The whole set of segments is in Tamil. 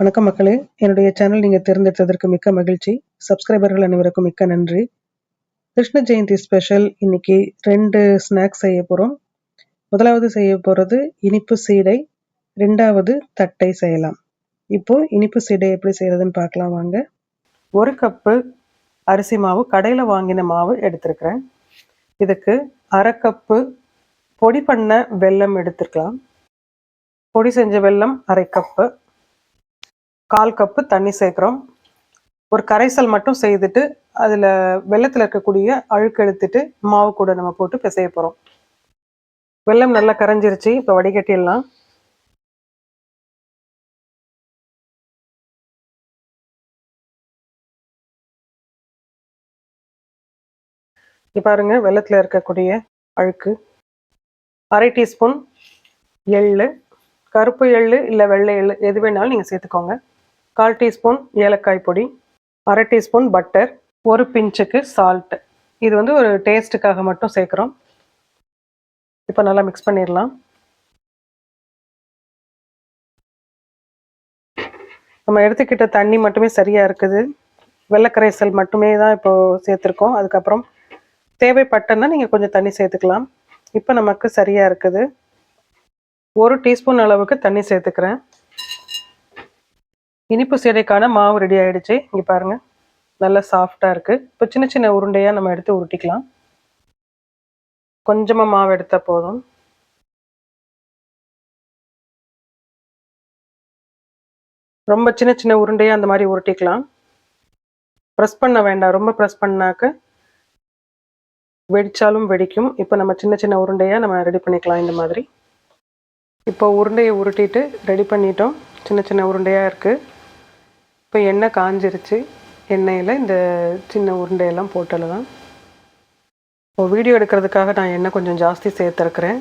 வணக்கம் மக்களே. என்னுடைய சேனல் நீங்கள் தேர்ந்தெடுத்ததற்கு மிக்க மகிழ்ச்சி. சப்ஸ்கிரைபர்கள் அனைவருக்கும் மிக்க நன்றி. கிருஷ்ண ஜெயந்தி ஸ்பெஷல் இன்னைக்கு ரெண்டு ஸ்நாக்ஸ் செய்ய போகிறோம் முதலாவது செய்ய போகிறது இனிப்பு சீடை ரெண்டாவது தட்டை செய்யலாம். இப்போ இனிப்பு சீடை எப்படி செய்யறதுன்னு பார்க்கலாம் வாங்க. ஒரு கப்பு அரிசி மாவு கடையில் வாங்கின மாவு எடுத்திருக்கிறேன். இதுக்கு அரை கப்பு பொடி பண்ண வெல்லம் எடுத்துருக்கலாம். பொடி செஞ்ச வெல்லம் அரை கப்பு. கால் கப்பு தண்ணி சேர்க்குறோம். ஒரு கரைசல் மட்டும் செய்துட்டு அதில் வெள்ளத்தில் இருக்கக்கூடிய அழுக்கு எடுத்துட்டு மாவு கூட நம்ம போட்டு பிசைய போகிறோம் வெள்ளம் நல்லா கரைஞ்சிருச்சு இப்போ வடிகட்டிடலாம். இப்போ பாருங்க வெள்ளத்தில் இருக்கக்கூடிய அழுக்கு. அரை டீஸ்பூன் எள்ளு கருப்பு எள்ளு இல்லை வெள்ளை எள்ளு எது வேணாலும் நீங்கள் சேர்த்துக்கோங்க. கால் டீஸ்பூன் ஏலக்காய் பொடி அரை டீஸ்பூன் பட்டர் ஒரு பிஞ்சுக்கு சால்ட்டு இது வந்து ஒரு டேஸ்ட்டுக்காக மட்டும் சேர்க்குறோம். இப்போ நல்லா மிக்ஸ் பண்ணிடலாம். நம்ம எடுத்துக்கிட்ட தண்ணி மட்டுமே சரியாக இருக்குது. வெள்ளக்கரைசல் மட்டுமே தான் இப்போது சேர்த்துருக்கோம். அதுக்கப்புறம் தேவைப்பட்டன்னா நீங்கள் கொஞ்சம் தண்ணி சேர்த்துக்கலாம். இப்போ நமக்கு சரியாக இருக்குது. ஒரு டீஸ்பூன் அளவுக்கு தண்ணி சேர்த்துக்கிறேன். இனிப்பு சீடைக்கான மாவு ரெடி ஆகிடுச்சு இங்கே பாருங்கள் நல்லா சாஃப்டாக இருக்குது இப்போ சின்ன சின்ன உருண்டையாக நம்ம எடுத்து உருட்டிக்கலாம். கொஞ்சமாக மாவு எடுத்தால் போதும். ரொம்ப சின்ன சின்ன உருண்டையாக அந்த மாதிரி உருட்டிக்கலாம். ப்ரெஸ் பண்ண வேண்டாம். ரொம்ப ப்ரெஸ் பண்ணாக்க வெடித்தாலும் வெடிக்கும். இப்போ நம்ம சின்ன சின்ன உருண்டையாக நம்ம ரெடி பண்ணிக்கலாம் இந்த மாதிரி. இப்போ உருண்டையை உருட்டிட்டு ரெடி பண்ணிட்டோம். சின்ன சின்ன உருண்டையாக இருக்குது இப்போ எண்ணெய் காஞ்சிருச்சு. எண்ணெயில் இந்த சின்ன உருண்டையெல்லாம் போட்டலாம் இப்போ வீடியோ எடுக்கிறதுக்காக நான் எண்ணெய் கொஞ்சம் ஜாஸ்தி சேர்த்துருக்குறேன்.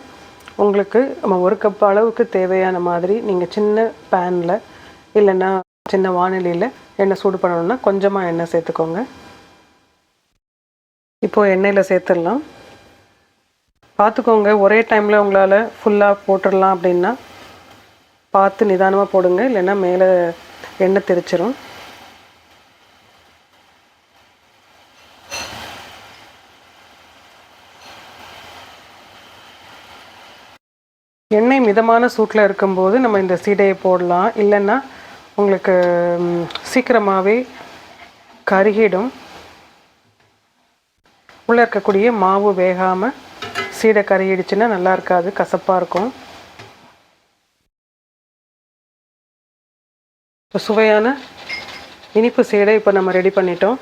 உங்களுக்கு நம்ம ஒரு கப் அளவுக்கு தேவையான மாதிரி நீங்கள் சின்ன பேனில் இல்லைன்னா சின்ன வானிலையில் எண்ணெய் சூடு பண்ணணுன்னா கொஞ்சமாக எண்ணெய் சேர்த்துக்கோங்க. இப்போது எண்ணெயில் சேர்த்துடலாம். பார்த்துக்கோங்க ஒரே டைமில் உங்களால் ஃபுல்லாக போட்டுடலாம் அப்படின்னா பார்த்து நிதானமாக போடுங்க. இல்லைன்னா மேலே எண்ணெய் தெரிச்சிடும் எண்ணெய் மிதமான சூட்டில் இருக்கும்போது நம்ம இந்த சீடையை போடலாம். இல்லைன்னா உங்களுக்கு சீக்கிரமாகவே கருகிடும். உள்ளே இருக்கக்கூடிய மாவு வேகாமல் சீடை கருகிடுச்சுன்னா நல்லா இருக்காது கசப்பாக இருக்கும். சுவையான இனிப்பு சீடை இப்போ நம்ம ரெடி பண்ணிட்டோம்.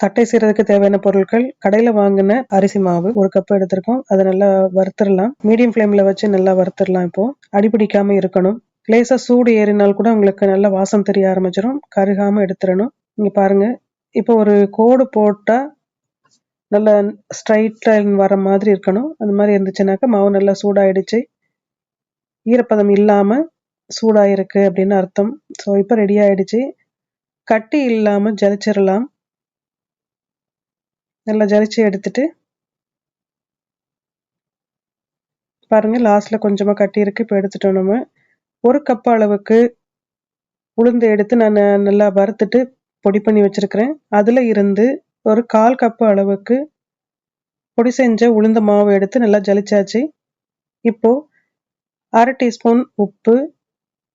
தட்டை செய்கிறதுக்கு தேவையான பொருட்கள் கடையில் வாங்கின அரிசி மாவு ஒரு கப் எடுத்திருக்கோம். அதை நல்லா வறுத்துடலாம். மீடியம் ஃப்ளேமில் வச்சு நல்லா வறுத்துடலாம் இப்போது அடிப்பிடிக்காம இருக்கணும். லேசாக சூடு ஏறினால் கூட உங்களுக்கு நல்லா வாசம் தெரிய ஆரம்பிச்சிடும் கருகாமல் எடுத்துடணும். இங்கே பாருங்க. இப்போ ஒரு கோடு போட்டால் நல்ல ஸ்ட்ரைட் லைன் வர மாதிரி இருக்கணும். அந்த மாதிரி இருந்துச்சுனாக்கா மாவு நல்லா சூடாகிடுச்சு ஈரப்பதம் இல்லாமல் சூடாயிருக்கு அப்படின்னு அர்த்தம். ஸோ இப்போ ரெடி ஆயிடுச்சு. கட்டி இல்லாமல் ஜலிச்சிடலாம் நல்லா ஜலிச்சு எடுத்துட்டு பாருங்க லாஸ்ட்ல கொஞ்சமாக கட்டி இருக்கு. இப்போ எடுத்துட்டோம் நம்ம. ஒரு கப் அளவுக்கு உளுந்து எடுத்து நான் நல்லா வறுத்துட்டு பொடி பண்ணி வச்சிருக்கிறேன். அதில் இருந்து ஒரு கால் கப்பு அளவுக்கு பொடி செஞ்ச உளுந்த மாவு எடுத்து நல்லா ஜலிச்சாச்சு. இப்போ அரை டீஸ்பூன் உப்பு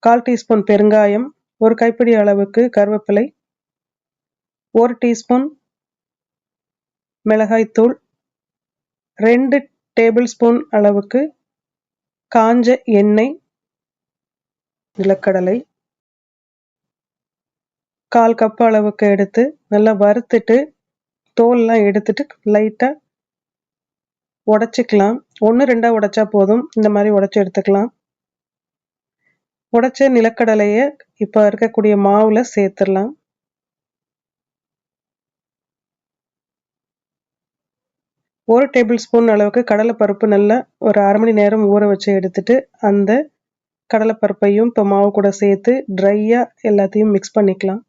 கால் டீஸ்பூன் பெருங்காயம் ஒரு கைப்பிடி அளவுக்கு கருவேப்பிலை ஒரு டீஸ்பூன் மிளகாய்த்தூள் ரெண்டு டேபிள் ஸ்பூன் அளவுக்கு காஞ்ச எண்ணெய் நிலக்கடலை கால் கப் அளவுக்கு எடுத்து நல்லா வறுத்துட்டு தோல்லாம் எடுத்துட்டு லைட்டாக உடச்சிக்கலாம். ஒன்று ரெண்டாக உடைச்சா போதும். இந்த மாதிரி உடச்சி எடுத்துக்கலாம். உடைச்ச நிலக்கடலையை இப்போ இருக்கக்கூடிய மாவில் சேர்த்துடலாம். ஒரு டேபிள் ஸ்பூன் அளவுக்கு கடலைப்பருப்பு நல்லா ஒரு அரை மணி நேரம் ஊற வச்சு எடுத்துட்டு அந்த கடலைப்பருப்பையும் இப்போ மாவு கூட சேர்த்து ட்ரையாக எல்லாத்தையும் மிக்ஸ் பண்ணிக்கலாம்.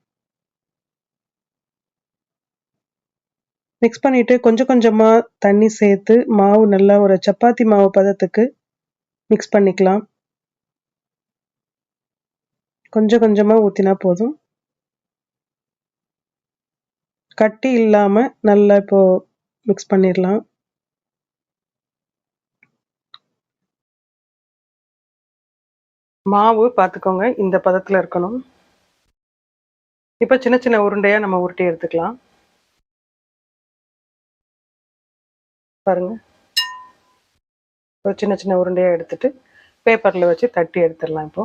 மிக்ஸ் பண்ணிவிட்டு கொஞ்சம் கொஞ்சமாக தண்ணி சேர்த்து மாவு நல்லா ஒரு சப்பாத்தி மாவு பதத்துக்கு மிக்ஸ் பண்ணிக்கலாம். கொஞ்சம் கொஞ்சமாக ஊற்றினா போதும். கட்டி இல்லாமல் நல்லா இப்போது மிக்ஸ் பண்ணிடலாம். மாவு பார்த்துக்கோங்க இந்த பதத்தில் இருக்கணும். இப்போ சின்ன சின்ன உருண்டையாக நம்ம உருட்டி எடுத்துக்கலாம். பாருங்க. ஒரு சின்ன சின்ன உருண்டையாக எடுத்துட்டு பேப்பரில் வச்சு தட்டி எடுத்துடலாம் இப்போ.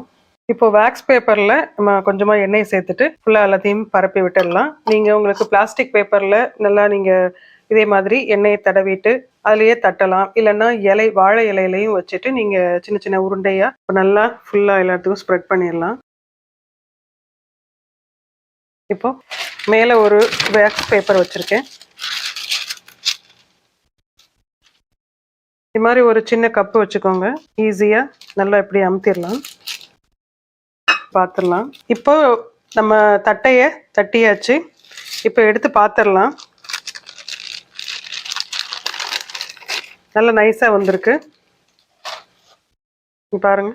இப்போ வேக்ஸ் பேப்பரில் நம்ம கொஞ்சமாக எண்ணெய் சேர்த்துட்டு ஃபுல்லாக எல்லாத்தையும் பரப்பி விட்டுடலாம். நீங்கள் உங்களுக்கு பிளாஸ்டிக் பேப்பரில் நல்லா நீங்கள் இதே மாதிரி எண்ணெயை தடவிட்டு அதுலேயே தட்டலாம். இல்லைன்னா இலை வாழை இலையிலையும் வச்சுட்டு நீங்கள் சின்ன சின்ன உருண்டையாக நல்லா ஃபுல்லாக எல்லாத்துக்கும் ஸ்ப்ரெட் பண்ணிடலாம். இப்போ மேலே ஒரு வேக்ஸ் பேப்பர் வச்சுருக்கேன். இது மாதிரி ஒரு சின்ன கப்பு வச்சுக்கோங்க. ஈஸியாக நல்லா இப்படி அமுத்திடலாம். பார்த்துடலாம் இப்போ நம்ம தட்டையை தட்டியாச்சு. இப்போ எடுத்து பார்த்துடலாம் நல்லா நைஸாக வந்திருக்கு. பாருங்க.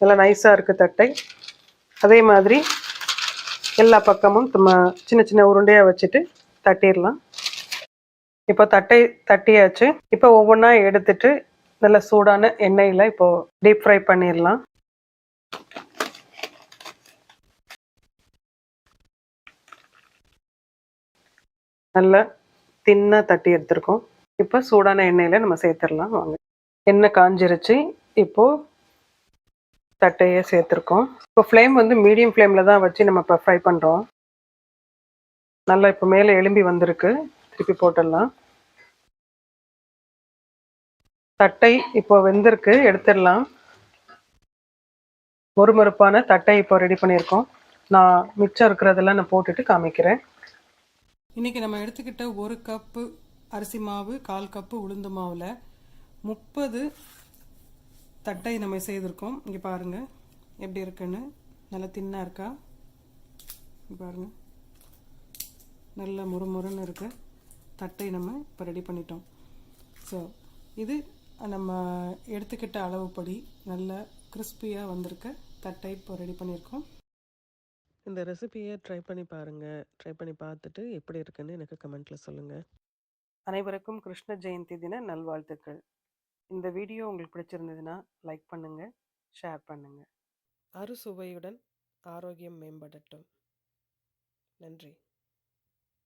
நல்லா நைஸாக இருக்குது தட்டை. அதே மாதிரி எல்லா பக்கமும் நம்ம சின்ன சின்ன உருண்டையாக வச்சுட்டு தட்டிடலாம் இப்போ தட்டை தட்டியாச்சு. இப்போ ஒவ்வொன்றா எடுத்துட்டு நல்ல சூடான எண்ணெயில் இப்போ டீப் ஃப்ரை பண்ணிடலாம் நல்லா தின்னாக தட்டி எடுத்திருக்கோம். இப்போ சூடான எண்ணெயில் நம்ம சேர்த்துடலாம். வாங்க. எண்ணெய் காஞ்சிருச்சு. இப்போது தட்டையை சேர்த்துருக்கோம். இப்போ ஃப்ளேம் வந்து மீடியம் ஃப்ளேமில் தான் வச்சு நம்ம இப்போ ஃப்ரை பண்ணுறோம் நல்லா இப்போ மேலே எலும்பி வந்திருக்கு. திருப்பி போட்டுடலாம். தட்டை இப்போ வெந்திருக்கு. எடுத்துடலாம். மொறுமொறுப்பான தட்டை இப்போ ரெடி பண்ணியிருக்கோம். நான் மிச்சம் இருக்கிறதெல்லாம் நான் போட்டுட்டு காமிக்கிறேன். இன்றைக்கி நம்ம எடுத்துக்கிட்ட ஒரு கப்பு அரிசி மாவு கால் கப்பு உளுந்து மாவில் முப்பது தட்டை நம்ம செய்திருக்கோம். இங்கே பாருங்கள் எப்படி இருக்குன்னு. நல்லா தின்னாக இருக்கா? பாருங்கள் பாருங்க. நல்ல முறுமுறுன்னு இருக்கு தட்டை நம்ம இப்போ ரெடி பண்ணிட்டோம். ஸோ இது நம்ம எடுத்துக்கிட்ட அளவுப்படி நல்ல கிறிஸ்பியாக வந்திருக்க தட்டை இப்போ ரெடி பண்ணியிருக்கோம். இந்த ரெசிபியை ட்ரை பண்ணி பாருங்கள் ட்ரை பண்ணி பார்த்துட்டு எப்படி இருக்குன்னு எனக்கு கமெண்ட்டில் சொல்லுங்கள் அனைவருக்கும் கிருஷ்ண ஜெயந்தி தின நல்வாழ்த்துக்கள். இந்த வீடியோ உங்களுக்கு பிடிச்சிருந்ததுன்னா லைக் பண்ணுங்கள் ஷேர் பண்ணுங்கள் அறுசுவையுடன் ஆரோக்கியம் மேம்படட்டும். நன்றி.